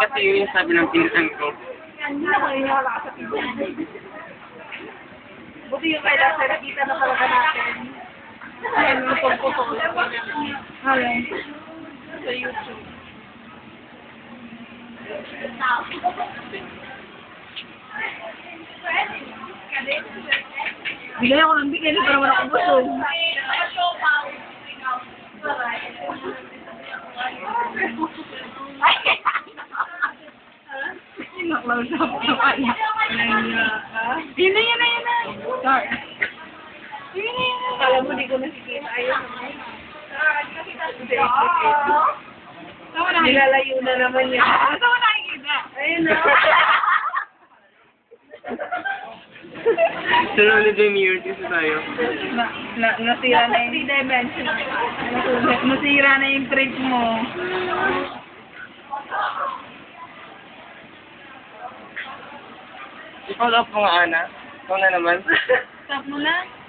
Kasi yun yung sabi ng pinsan ko. Hindi na pinsan. Buti yung kay Lasa, nakita na talaga natin. Ayun, yung pagpupul. Ayun. Sa YouTube. Bigay ako ng bigay, hindi pa naman ako busog. Sinaklaw sa ako kaya. Yun na, yun na, yun na. Sorry. Yun na, yun na. Kala mo di ko nakikita. Ayun. Nilalayo na naman yan. Saan mo nakikita? Ayun na. Sunod na yung mirror kasi tayo. na, na, nasira na yung... Nasira na yung print mo. I-follow up mo nga, Ana. Ikaw na naman. Stop mo na.